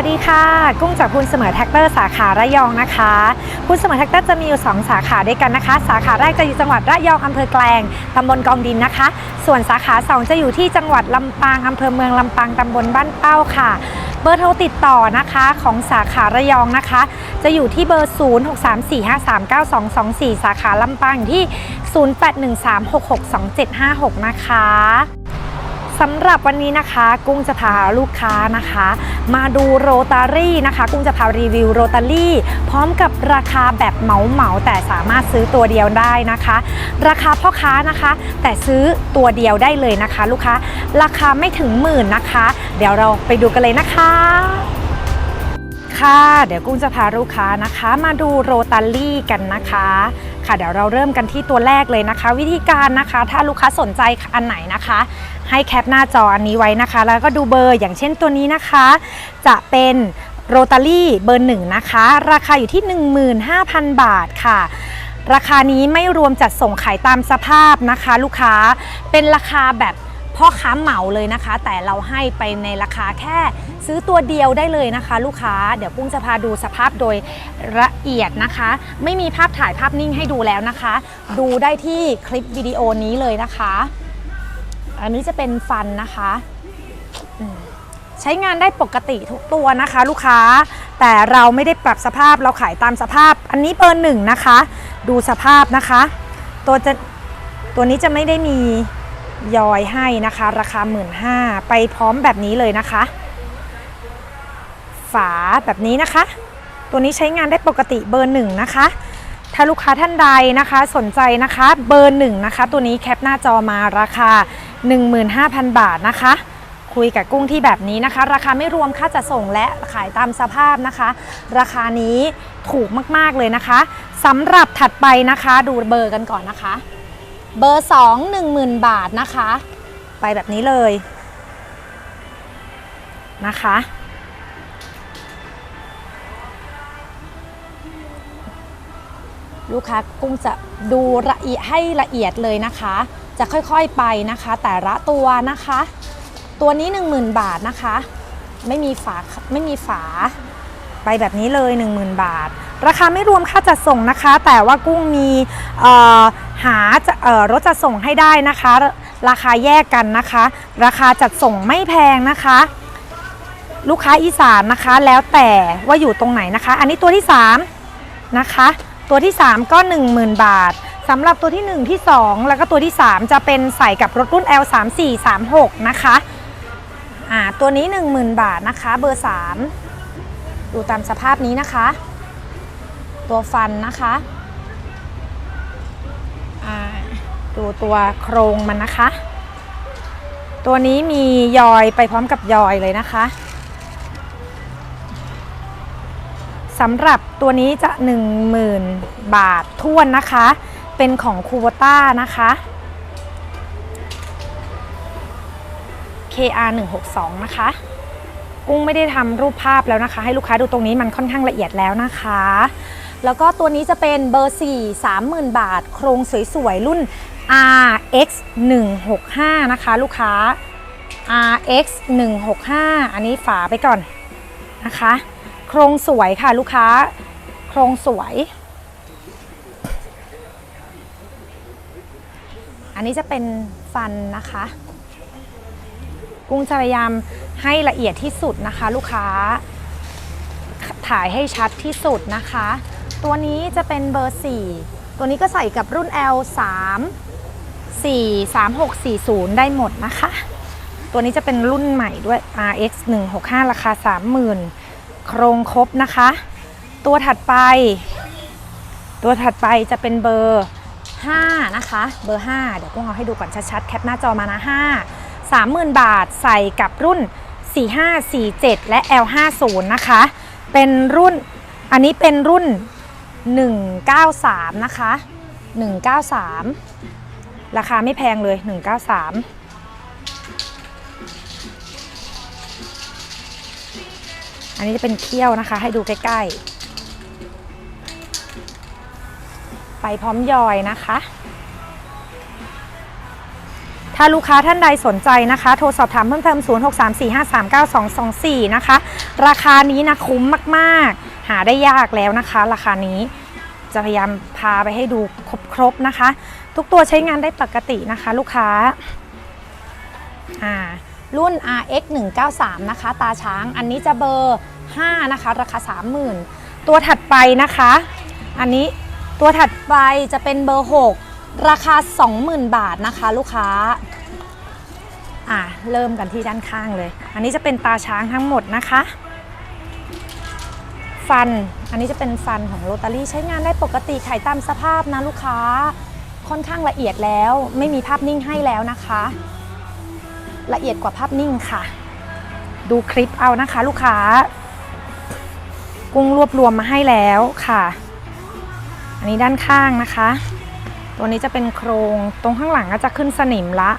สวัสดีค่ะ กุ้งจากคุณเสมอแท็กเตอร์สาขาระยองนะคะคุณเสมอแท็กเตอร์จะมีอยู่ 2 สาขาด้วยกันนะคะ สาขาแรกจะอยู่จังหวัดระยองอำเภอแกลงตำบลกองดินนะคะ ส่วนสาขา 2 จะอยู่ที่จังหวัดลำปางอำเภอเมืองลำปางตำบลบ้านเป้าค่ะเบอร์โทรติดต่อนะคะของสาขาระยองนะคะ จะอยู่ที่เบอร์ 0634539224 สาขาลำปางอยู่ที่ 0813662756 นะคะ สำหรับวันนี้นะคะ กุ้งจะพาลูกค้านะคะ มาดูโรตารี่นะคะ กุ้งจะพารีวิวโรตารี่ พร้อมกับราคาแบบเหมาเหมาแต่สามารถซื้อตัวเดียวได้นะคะ ราคาพ่อค้านะคะ แต่ซื้อตัวเดียวได้เลยนะคะ ลูกค้าราคาไม่ถึงหมื่นนะคะ เดี๋ยวเราไปดูกันเลยนะคะ ค่ะเดี๋ยวกุ้งจะพาลูกค้านะคะ มาดูโรตารี่กันนะคะ ค่ะเดี๋ยวเราเริ่มกันที่ตัวแรกเลยนะคะ วิธีการนะคะ ถ้าลูกค้าสนใจอันไหนนะคะ ให้แคปหน้าจออันนี้ไว้นะคะ แล้วก็ดูเบอร์อย่างเช่นตัวนี้นะคะ จะเป็นโรตารี่เบอร์หนึ่งนะคะ ราคาอยู่ที่ 15,000 บาทค่ะ ราคานี้ไม่รวมจัดส่งขายตามสภาพนะคะ ลูกค้าเป็นราคาแบบพ่อค้าเหมาเลยนะคะ แต่เราให้ไปในราคาแค่ ซื้อตัวเดียวได้เลยนะคะ ลูกค้าเดี๋ยวกุ้งจะพาดูสภาพโดยละเอียดนะคะ ไม่มีภาพถ่ายภาพนิ่งให้ดูแล้วนะคะ ดูได้ที่คลิปวิดีโอนี้เลยนะคะ อันนี้จะเป็นฟันนะคะใช้งานได้ปกติทุกตัวนะคะ ลูกค้าแต่เราไม่ได้ปรับสภาพเราขายตามสภาพ อันนี้เบอร์หนึ่งนะคะ ดูสภาพนะคะ ตัวจะตัวนี้จะไม่ได้มียอยให้นะคะ ราคา 1 5ื่นไปพร้อมแบบนี้เลยนะคะ ฝาแบบนี้นะคะ ตัวนี้ใช้งานได้ปกติเบอร์หนึ่งนะคะ ถ้าลูกค้าท่านใดนะคะสนใจนะคะเบอร์หนึ่งนะคะ ตัวนี้แคปหน้าจอมาราคา 15,000 บาทนะคะ คุยกับกุ้งที่แบบนี้นะคะ ราคาไม่รวมค่าจัดส่งและขายตามสภาพนะคะ ราคานี้ถูกมากๆเลยนะคะสำหรับถัดไปนะคะดูเบอร์กันก่อนนะคะ เบอร์ 2 10,000 บาทนะคะ ไปแบบนี้เลยนะคะ ลูกค้ากุ้งจะดูละเอียดให้ละเอียดเลยนะคะ จะค่อยๆไปนะคะ แต่ละตัวนะคะ ตัวนี้ 10,000 บาทนะคะ ไม่มีฝาไม่มีฝาไปแบบนี้เลย 10,000 บาท ราคาไม่รวมค่าจัดส่งนะคะ แต่ว่ากุ้งมีหาจะรถจัดส่งให้ได้นะคะ ราคาแยกกันนะคะ ราคาจัดส่งไม่แพงนะคะ ลูกค้าอีสานนะคะแล้วแต่ว่าอยู่ตรงไหนนะคะ อันนี้ตัวที่ 3 นะคะ ตัวที่ 3 ก็ 10,000 บาทสำหรับตัวที่ 1 ที่ 2 แล้วก็ตัวที่ 3 จะเป็นใส่กับรถรุ่น L 3 4 3 6นะคะอ่าตัวนี้ 10,000 บาทนะคะเบอร์ 3 ดูตามสภาพนี้นะคะ ตัวฟันนะคะอ่าดูตัวโครงมันนะคะ ตัวนี้มียอยไปพร้อมกับยอยเลยนะคะ สำหรับตัวนี้จะ 10,000 บาทท้วนนะคะ เป็นของคูโบต้านะคะ KR 162นะคะ กุ้งไม่ได้ทำรูปภาพแล้วนะคะ ให้ลูกค้าดูตรงนี้มันค่อนข้างละเอียดแล้วนะคะ แล้วก็ตัวนี้จะเป็นเบอร์ 4 30,000 บาท โครงสวยๆ รุ่น RX 165นะคะ ลูกค้า RX 165 อันนี้ฝาไปก่อนนะคะ โครงสวยค่ะลูกค้า โครงสวย อันนี้จะเป็นฟันนะคะ กุ้งจะพยายามให้ละเอียดที่สุดนะคะ ลูกค้า ถ่ายให้ชัดที่สุดนะคะ ตัวนี้จะเป็นเบอร์ 4 ตัวนี้ก็ใส่กับรุ่น L 3 4 3 6 4 0 ได้หมดนะคะ ตัวนี้จะเป็นรุ่นใหม่ด้วย RX 165 ราคา 30,000 โครงครบนะคะ ตัวถัดไป ตัวถัดไปจะเป็นเบอร์ 5 นะคะ เบอร์ 5 เดี๋ยวกุ้งเอาให้ดูก่อนชัดๆ แคปหน้าจอมานะ 5 30,000 บาทใส่กับรุ่น 4547 และ L50 นะคะ เป็นรุ่น อันนี้เป็นรุ่น 193 นะคะ 193 ราคาไม่แพงเลย 193 อันนี้จะเป็นเขี้ยวนะคะ ให้ดูใกล้ๆ ไปพร้อมยอยนะคะถถ้าลูกค้าท่านใดสนใจนะคะ โทรสอบถามเพิ่มเติม 0634539224 นะคะ ราคานี้นะคุ้มมากๆ หาได้ยากแล้วนะคะ ราคานี้จะพยายามพาไปให้ดูครบๆนะคะ ทุกตัวใช้งานได้ปกตินะคะ ลูกค้า อ่า รุ่น RX 193นะคะ ตาช้าง อันนี้จะเบอร์ 5 นะคะ ราคา 30,000 ตัวถัดไปนะคะ อันนี้ตัวถัดไปจะเป็นเบอร์ 6 ราคา 20,000 บาทนะคะ ลูกค้า อ่าเริ่มกันที่ด้านข้างเลย อันนี้จะเป็นตาช้างทั้งหมดนะคะ ฟัน อันนี้จะเป็นฟันของโรตารี่ใช้งานได้ปกติไขตามสภาพนะลูกค้า ค่อนข้างละเอียดแล้ว ไม่มีภาพนิ่งให้แล้วนะคะ ละเอียดกว่าภาพนิ่งค่ะ ดูคลิปเอานะคะ ลูกค้า กุ้งรวบรวมมาให้แล้วค่ะ อันนี้ด้านข้างนะคะ ตัวนี้จะเป็นโครงตรงข้างหลังก็จะขึ้นสนิมละ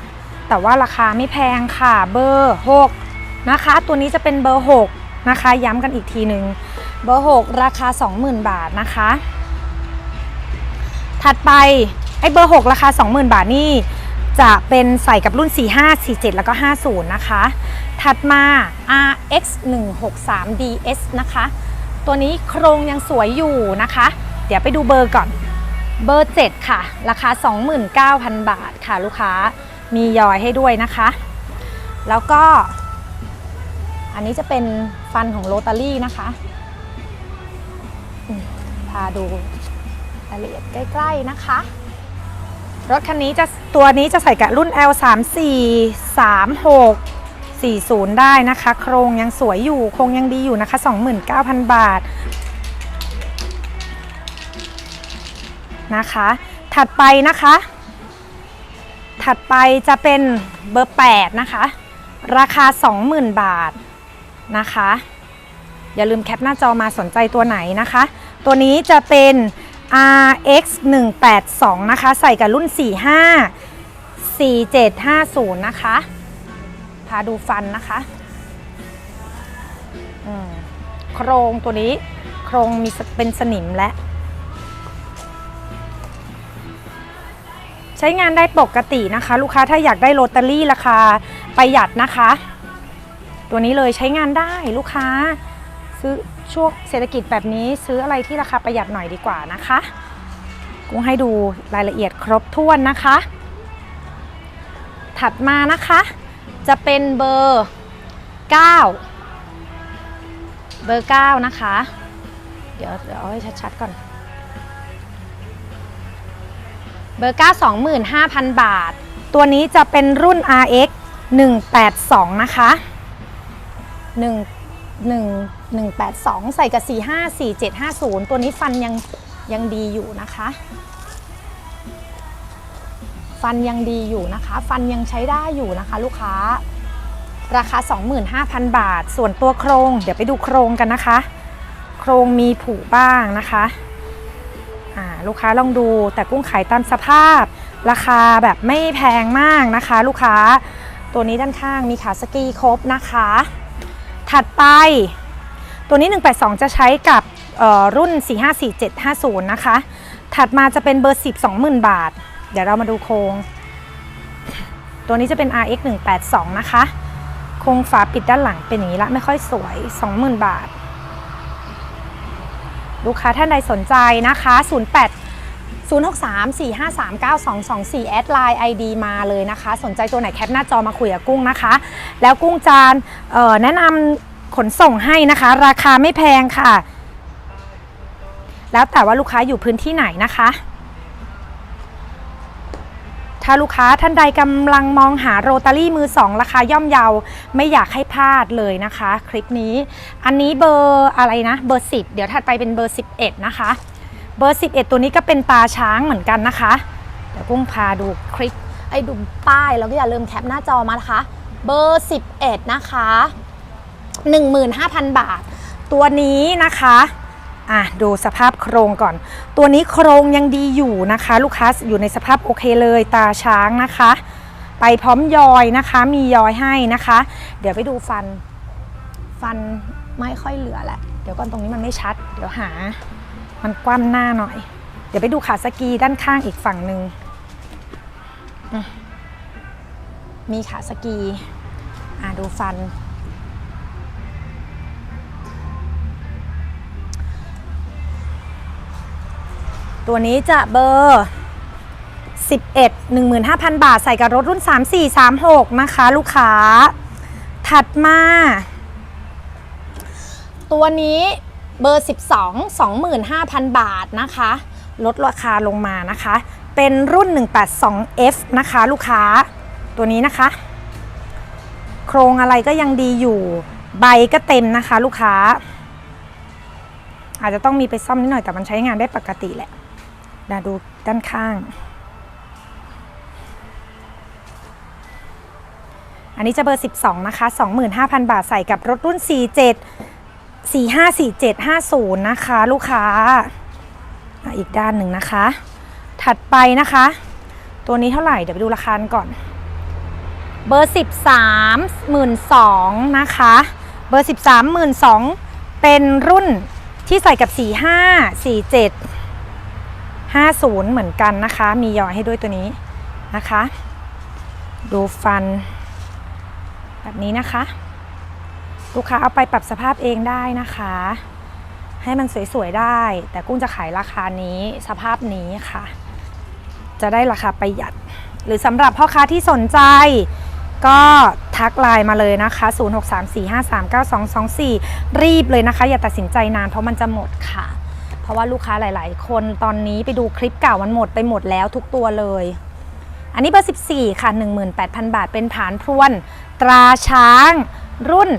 แต่ว่าราคาไม่แพงค่ะ เบอร์6นะคะ ตัวนี้จะเป็นเบอร์6นะคะ ย้ำกันอีกทีหนึ่งเบอร์6ราคา 20,000 บาทนะคะ ถัดไปไอ้เบอร์6ราคา 20,000 บาทนี่ จะเป็นใส่กับรุ่น 45 47 แล้วก็ 50 นะคะ ถัดมา RX 163 DS นะคะ ตัวนี้โครงยังสวยอยู่นะคะ เดี๋ยวไปดูเบอร์ก่อน เบอร์ 7 ค่ะ ราคา 29,000 บาทค่ะลูกค้า มียอยให้ด้วยนะคะ แล้วก็ อันนี้จะเป็นฟันของโรตารี่นะคะ พาดูรายละเอียดใกล้ ๆ นะคะ รถคันนี้จะตัวนี้จะใส่กับรุ่น L 3 4 3 6 40 ได้นะคะ โครงยังสวยอยู่โครงยังดีอยู่นะคะ 29,000 บาทนะคะ ถัดไปนะคะ ถัดไปจะเป็นเบอร์ 8 นะคะ ราคา 20,000 บาทนะคะ อย่าลืมแคปหน้าจอมาสนใจตัวไหนนะคะ ตัวนี้จะเป็น RX 182นะคะ ใส่กับรุ่น 45 4750 นะคะ พาดูฟันนะคะโครงตัวนี้ โครงมีเป็นสนิมและ ใช้งานได้ปกตินะคะ ลูกค้าถ้าอยากได้โรตารี่ราคาประหยัดนะคะ ตัวนี้เลยใช้งานได้ลูกค้าซื้อ ช่วงเศรษฐกิจแบบนี้ซื้ออะไรที่ราคาประหยัดหน่อยดีกว่านะคะกุ้งให้ดูรายละเอียดครบถ้วนนะคะ ถัดมานะคะ จะเป็นเบอร์ 9 เบอร์ 9 นะคะ เดี๋ยวเดี๋ยวเอาให้ชัดๆก่อน เบอร์ 9 25,000 บาท ตัวนี้จะเป็นรุ่น RX 182 นะคะ 1 1 182 ใส่กับ 45 4750 ตัวนี้ฟันยังยังดีอยู่นะคะ ฟันยังดีอยู่นะคะ ฟันยังใช้ได้อยู่นะคะ ลูกค้า ราคา 25,000 บาท ส่วนตัวโครง เดี๋ยวไปดูโครงกันนะคะ โครงมีผุบ้างนะคะอ่าลูกค้าลองดูแต่กุ้งขายตามสภาพ ราคาแบบไม่แพงมากนะคะ ลูกค้าตัวนี้ด้านข้างมีขาสกีครบนะคะ ถัดไป ตัวนี้ 182 จะใช้กับเอ่อรุ่น 454750 นะคะ ถัดมาจะเป็นเบอร์ 10 20,000 บาท เดี๋ยวเรามาดูโครง ตัวนี้จะเป็น RX 182 นะคะ โครงฝาปิดด้านหลังเป็นอย่างนี้ละไม่ค่อยสวย 20,000 บาท ลูกค้าท่านใดสนใจนะคะ 08 063 453 9224 แอดไลน์ ID มาเลยนะคะ สนใจตัวไหนแคปหน้าจอมาคุยกับกุ้งนะคะ แล้วกุ้งจานแนะนำ ขนส่งให้นะคะ ราคาไม่แพงค่ะ แล้วแต่ว่าลูกค้าอยู่พื้นที่ไหนนะคะ ถ้าลูกค้าท่านใดกำลังมองหาโรตารี่มือสองราคาย่อมเยา ไม่อยากให้พลาดเลยนะคะ คลิปนี้ อันนี้เบอร์อะไรนะ เบอร์ 10 เดี๋ยวถัดไปเป็นเบอร์ 11 นะคะ เบอร์ 11 ตัวนี้ก็เป็นตาช้างเหมือนกันนะคะ เดี๋ยวกุ้งพาดูคลิปไอ้ดูป้ายแล้วก็อย่าลืมแคปหน้าจอมานะคะ เบอร์ 11 นะคะ 15,000 บาท ตัวนี้นะคะอะดูสภาพโครงก่อน ตัวนี้โครงยังดีอยู่นะคะ ลูกค้าอยู่ในสภาพโอเคเลยตาช้างนะคะ ไปพร้อมยอยนะคะ มียอยให้นะคะ เดี๋ยวไปดูฟัน ฟันไม่ค่อยเหลือแหละเดี๋ยวก่อนตรงนี้มันไม่ชัด เดี๋ยวหา มันกว้ำหน้าหน่อย เดี๋ยวไปดูขาสกีด้านข้างอีกฝั่งหนึ่งมมีขาสกีอ่าดูฟัน ตัวนี้จะเบอร์ 11 15,000 บาท ใส่กับรถรุ่น 3436 นะคะ ลูกค้า ถัดมา ตัวนี้เบอร์ 12 25,000 บาทนะคะ ลดราคาลงมานะคะ เป็นรุ่น 182F นะคะ ลูกค้า ตัวนี้นะคะ โครงอะไรก็ยังดีอยู่ ใบก็เต็มนะคะ ลูกค้า อาจจะต้องมีไปซ่อมนิดหน่อยแต่มันใช้งานได้ปกติแหละ ดยวดูด้านข้าง อันนี้จะเบอร์ 12 นะคะ 25,000 บาทใส่กับรถรุ่น 47 454750 นะคะ ลูกค้า อีกด้านหนึ่งนะคะ ถัดไปนะคะ ตัวนี้เท่าไหร่ เดี๋ยวไปดูราคาก่อน เบอร์ 13 1 2 0 0นะคะ เบอร์ 13 1 2 0 0เป็นรุ่นที่ใส่กับ 45 47 50 เหมือนกันนะคะ มียอให้ด้วยตัวนี้นะคะ ดูฟัน แบบนี้นะคะ ลูกค้าเอาไปปรับสภาพเองได้นะคะ ให้มันสวย ๆ ได้ แต่กุ้งจะขายราคานี้สภาพนี้ค่ะ จะได้ราคาประหยัด หรือสำหรับพ่อค้าที่สนใจก็ทักไลน์มาเลยนะคะ 0634539224 รีบเลยนะคะ อย่าตัดสินใจนานเพราะมันจะหมดค่ะ ราะว่าลูกค้าหลาย ๆ คนตอนนี้ไปดูคลิปเก่ามันหมดไปหมดแล้วทุกตัวเลย อันนี้เบอร์ 14 ค่ะ 18,000 บาท เป็นผานพรวน ตราช้าง รุ่น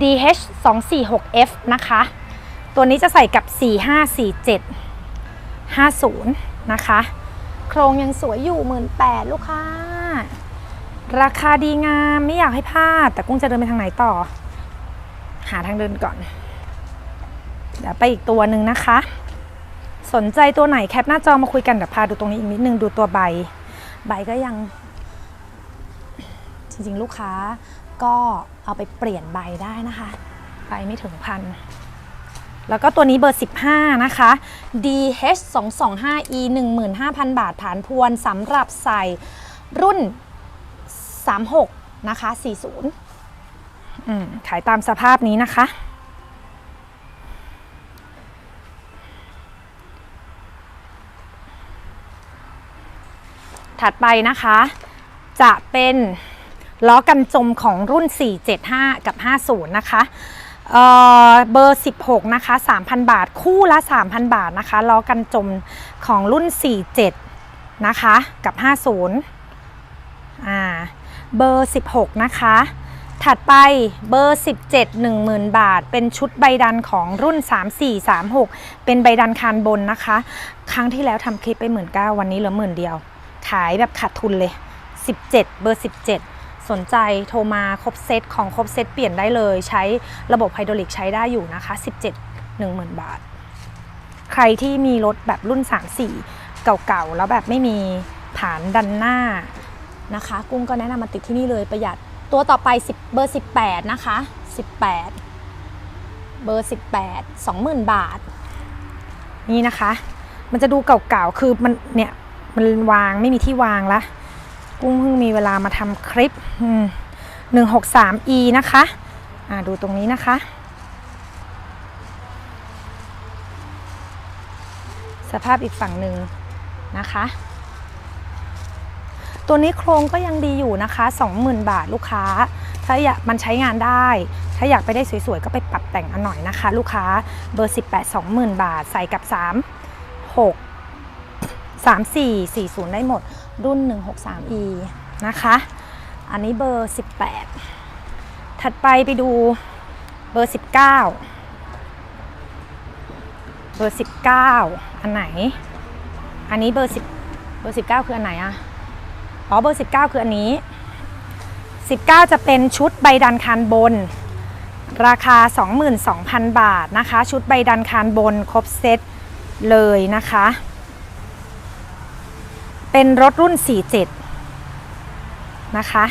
DH 2 4 6 F นะคะ ตัวนี้จะใส่กับ 4547 50 นะคะ โครงยังสวยอยู่ 18,000ลูกค้า ราคาดีงามไม่อยากให้พลาด แต่กุ้งจะเดินไปทางไหนต่อ หาทางเดินก่อน เดี๋ยวไปอีกตัวหนึ่งนะคะ สนใจตัวไหนแคปหน้าจอมาคุยกันเดี๋ยวพาดูตรงนี้อีกนิดนึงดูตัวใบ ใบก็ยัง จริงๆลูกค้าก็เอาไปเปลี่ยนใบได้นะคะใบไม่ถึงพันแล้วก็ตัวนี้เบอร์ 15 นะคะ DH 2 2 5 E 15,000 บาทฐานพวนสำหรับใส่รุ่น 36 นะคะ 40 ขายตามสภาพนี้นะคะ ถัดไปนะคะ จะเป็นล้อกันจมของรุ่น 475 กับ 50 นะคะเอ่อเบอร์ 16 นะคะ 3,000 บาท คู่ละ 3,000 บาทนะคะล้อกันจมของรุ่น 47 นะคะ กับ 50อ่าเบอร์ 16 นะคะ ถัดไปเบอร์ 17 10,000 บาท เป็นชุดใบดันของรุ่น 3436 เป็นใบดันคานบนนะคะ ครั้งที่แล้วทำคลิปไปหมื่นเก้าวันนี้เหลือหมื่นเดียว ขายแบบขาดทุนเลย 17 เบอร์ 17 สนใจโทรมาครบเซตของครบเซตเปลี่ยนได้เลย ใช้ระบบไฮดรอลิกใช้ได้อยู่นะคะ 17 10,000 บาท ใครที่มีรถแบบรุ่น 3 4 เก่าๆ แล้วแบบไม่มีผานดันหน้านะคะ กุ้งก็แนะนำมาติดที่นี่เลยประหยัดตัวต่อไป 10 เบอร์ 18 นะคะ 18 เบอร์ 18 20,000 บาท นี่นะคะ มันจะดูเก่าๆ คือมันเนี่ย มันวางไม่มีที่วางละ กุ้งเพิ่งมีเวลามาทำคลิปหนึ่งหกสาม e นะคะอ่าดูตรงนี้นะคะ สภาพอีกฝั่งหนึ่งนะคะ ตัวนี้โครงก็ยังดีอยู่นะคะ 20,000 บาทลูกค้า ถ้าอยากมันใช้งานได้ถ้าอยากไปได้สวยๆ ก็ไปปรับแต่งอันหน่อยนะคะ ลูกค้าเบอร์ 18 20,000 บาท ใส่กับ 3 6 3 4 4 0 ได้หมดรุ่น 163e นะคะ อันนี้เบอร์ 18 ถัดไปไปดูเบอร์ 19 เบอร์ 19 อันไหน อันนี้เบอร์ 10 เบอร์ 19 คืออันไหนอะอ๋อเบอร์ 19 คืออันนี้ 19 จะเป็นชุดใบดันคานบน ราคา 22,000 บาทนะคะ ชุดใบดันคานบนครบเซตเลยนะคะ เป็นรถรุ่น 47 นะคะ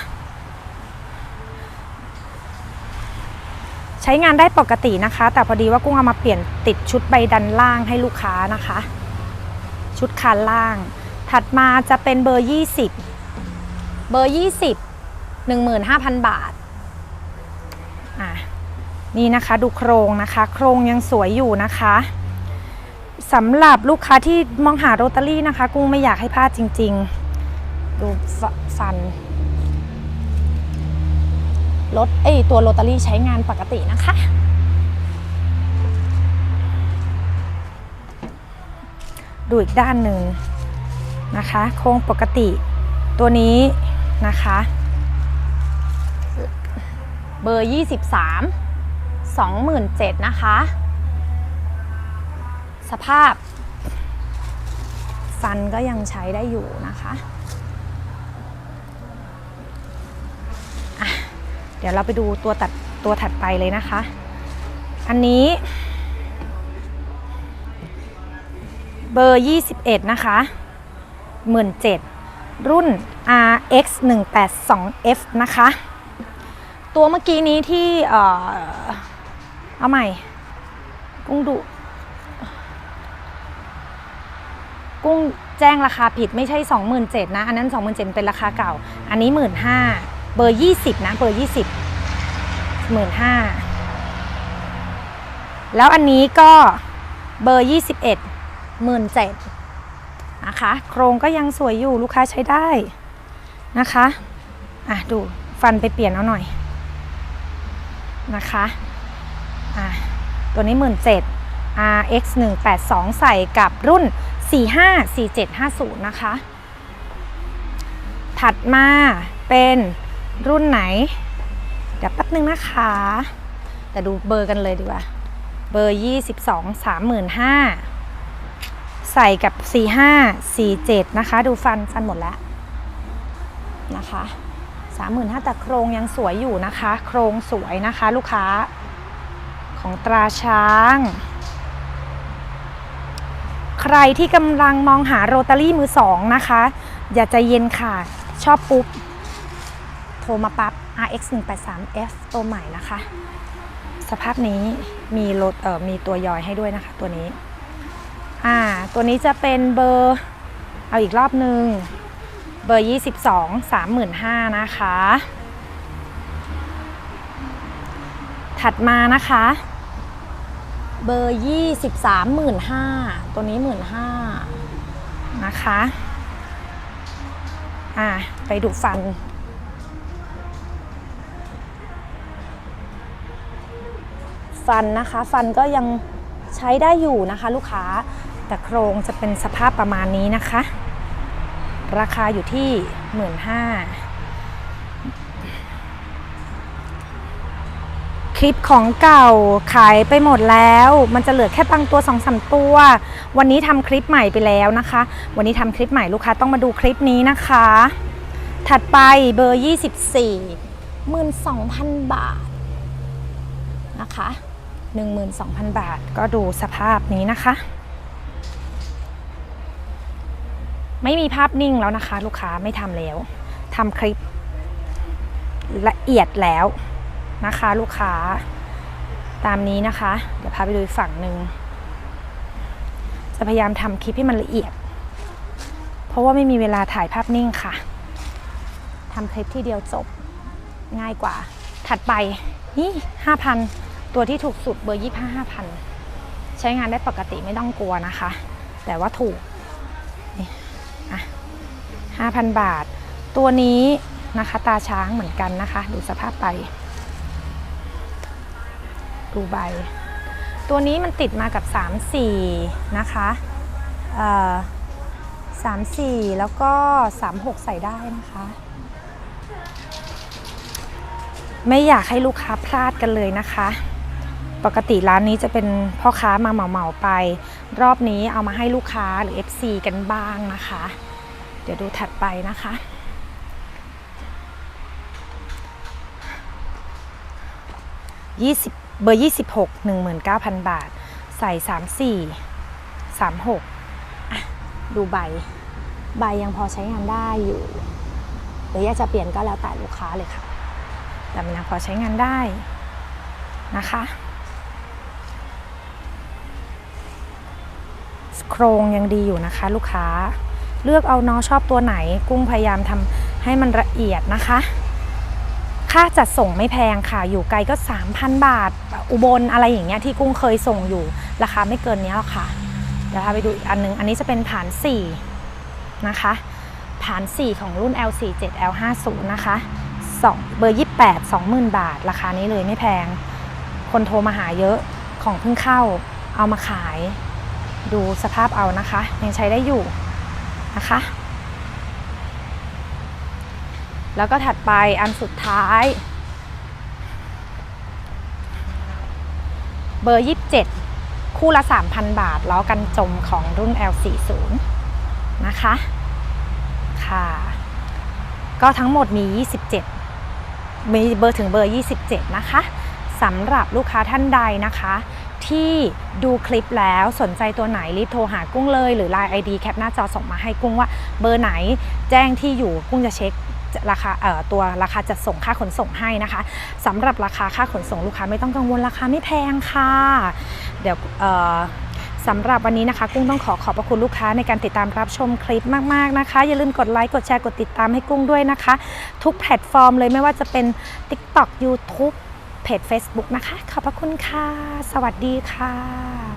ใช้งานได้ปกตินะคะ แต่พอดีว่ากุ้งเอามาเปลี่ยนติดชุดใบดันล่างให้ลูกค้านะคะ ชุดคานล่าง ถัดมาจะเป็นเบอร์ 20 เบอร์ 20 15,000 บาทอะนี่นะคะดูโครงนะคะ โครงยังสวยอยู่นะคะ สำหรับลูกค้าที่มองหาโรตารี่นะคะ กุ้งไม่อยากให้พลาดจริง ๆ ดูฟันรถเอ้ยตัวโรตารี่ใช้งานปกตินะคะ ดูอีกด้านหนึ่งนะคะ โครงปกติตัวนี้นะคะ เบอร์ 23 27,000นะคะ สภาพ ฟันก็ยังใช้ได้อยู่นะคะะเดี๋ยวเราไปดูตัวตัดตัวถัดไปเลยนะคะ อันนี้เบอร์ 21 นะคะ17,000รุ่น RX 182F นะคะ ตัวเมื่อกี้นี้ที่ เออเอาใหม่ กุ้งดุ กุ้งแจ้งราคาผิดไม่ใช่ 27,000นะ อันนั้น 27,000เป็นราคาเก่า อันนี้ 15,000เบอร์ 20 นะ เบอร์ 20 15,000แล้วอันนี้ก็เบอร์ 21 17,000นะคะ โครงก็ยังสวยอยู่ลูกค้าใช้ได้นะคะ อะ ดูฟันไปเปลี่ยนเอาหน่อยนะคะ อะ ตัวนี้ 17,000 RX 182ใส่กับรุ่น 454750 นะคะ ถัดมาเป็นรุ่นไหน เดี๋ยวแป๊บนึงนะคะ แต่ดูเบอร์กันเลยดีกว่า เบอร์ 22 35,000ใส่กับ 4547 นะคะ ดูฟัน ฟันหมดแล้วนะคะ35,000แต่โครงยังสวยอยู่นะคะ โครงสวยนะคะ ลูกค้าของตราช้าง ใครที่กำลังมองหาโรตารี่มือสองนะคะ อย่าใจเย็นค่ะ ชอบปุ๊บ โทรมาปั๊บ RX 183 F ตัวใหม่นะคะ สภาพนี้มีรถเอ่อมีตัวยอยให้ด้วยนะคะ ตัวนี้ อ่า ตัวนี้จะเป็นเบอร์ เอาอีกรอบหนึ่งเบอร์ 22 35,000นะคะ ถัดมานะคะ เบอร์23 15,000ตัวนี้15,000นะคะอ่าไปดูฟัน ฟันนะคะ ฟันก็ยังใช้ได้อยู่นะคะลูกค้าแต่โครงจะเป็นสภาพประมาณนี้นะคะ ราคาอยู่ที่15,000ค ลิปของเก่าขายไปหมดแล้ว มันจะเหลือแค่บางตัว2อสตัว วันนี้ทำคลิปใหม่ไปแล้วนะคะ วันนี้ทำคลิปใหม่ลูกค้าต้องมาดูคลิปนี้นะคะ ถัดไปเบอร์ 24 12,000 บาทนะคะ 12,000 บาทก็ดูสภาพนี้นะคะ ไม่มีภาพนิ่งแล้วนะคะ ลูกค้าไม่ทำแล้วทำคลิปละเอียดแล้ว นะคะลูกค้า ตามนี้นะคะ เดี๋ยวพาไปดูอีกฝั่งหนึ่งจะพยายามทำคลิปให้มันละเอียด เพราะว่าไม่มีเวลาถ่ายภาพนิ่งค่ะทำคลิปที่เดียวจบง่ายกว่า ถัดไปนี่5,000ตัวที่ถูกสุดเบอร์25 5,000ใช้งานได้ปกติไม่ต้องกลัวนะคะ แต่ว่าถูก5,000บาท ตัวนี้นะคะ ตาช้างเหมือนกันนะคะ ดูสภาพไป ดูใบ ตัวนี้มันติดมากับ 3-4 นะคะเอ่อ3-4แล้วก็3-6ใส่ได้นะคะ ไม่อยากให้ลูกค้าพลาดกันเลยนะคะ ปกติร้านนี้จะเป็นพ่อค้ามาเหมาๆไป รอบนี้เอามาให้ลูกค้าหรือ FC กันบ้างนะคะ เดี๋ยวดูถัดไปนะคะ20 เบอร์ 26 19,000 บาท ใส่ 34 36อะดูใบ ใบยังพอใช้งานได้อยู่ หรืออยากจะเปลี่ยนก็แล้วแต่ลูกค้าเลยค่ะ แต่มันยังพอใช้งานได้นะคะ โครงยังดีอยู่นะคะลูกค้า เลือกเอาน้องชอบตัวไหน กุ้งพยายามทำให้มันละเอียดนะคะ ค่าจัดส่งไม่แพงค่ะ อยู่ไกลก็ 3,000 บาท อุบลอะไรอย่างเงี้ยที่กุ้งเคยส่งอยู่ ราคาไม่เกินนี้หรอกค่ะ เดี๋ยวพาไปดูอีกอันนึง อันนี้จะเป็นผ่าน 4 นะคะ ผ่าน 4 ของรุ่น L47 L50 นะคะ2เบอร์ 28 20,000 บาท ราคานี้เลยไม่แพง คนโทรมาหาเยอะ ของเพิ่งเข้า เอามาขาย ดูสภาพเอานะคะ ยังใช้ได้อยู่นะคะ แล้วก็ถัดไปอันสุดท้าย เบอร์ 27 คู่ละ 3,000 บาท ล้อกันจมของรุ่น L40 นะคะ ค่ะ ก็ทั้งหมดมี 27 มีเบอร์ถึงเบอร์ 27 นะคะสำหรับลูกค้าท่านใดนะคะที่ดูคลิปแล้วสนใจตัวไหนรีบโทรหากุ้งเลย หรือ Line ID แคปหน้าจอส่งมาให้กุ้งว่าเบอร์ไหนแจ้งที่อยู่กุ้งจะเช็ค ราคาตัวราคาจัดส่งค่าขนส่งให้นะคะสำหรับราคาค่าขนส่งลูกค้าไม่ต้องกังวลราคาไม่แพงค่ะ เดี๋ยวสำหรับวันนี้นะคะ กุ้งต้องขอขอบพระคุณลูกค้าในการติดตามรับชมคลิปมาก ๆ นะคะ อย่าลืมกดไลค์กดแชร์กดติดตามให้กุ้งด้วยนะคะ ทุกแพลตฟอร์มเลยไม่ว่าจะเป็น TikTok YouTube เพจ Facebook นะคะ ขอบพระคุณค่ะ สวัสดีค่ะ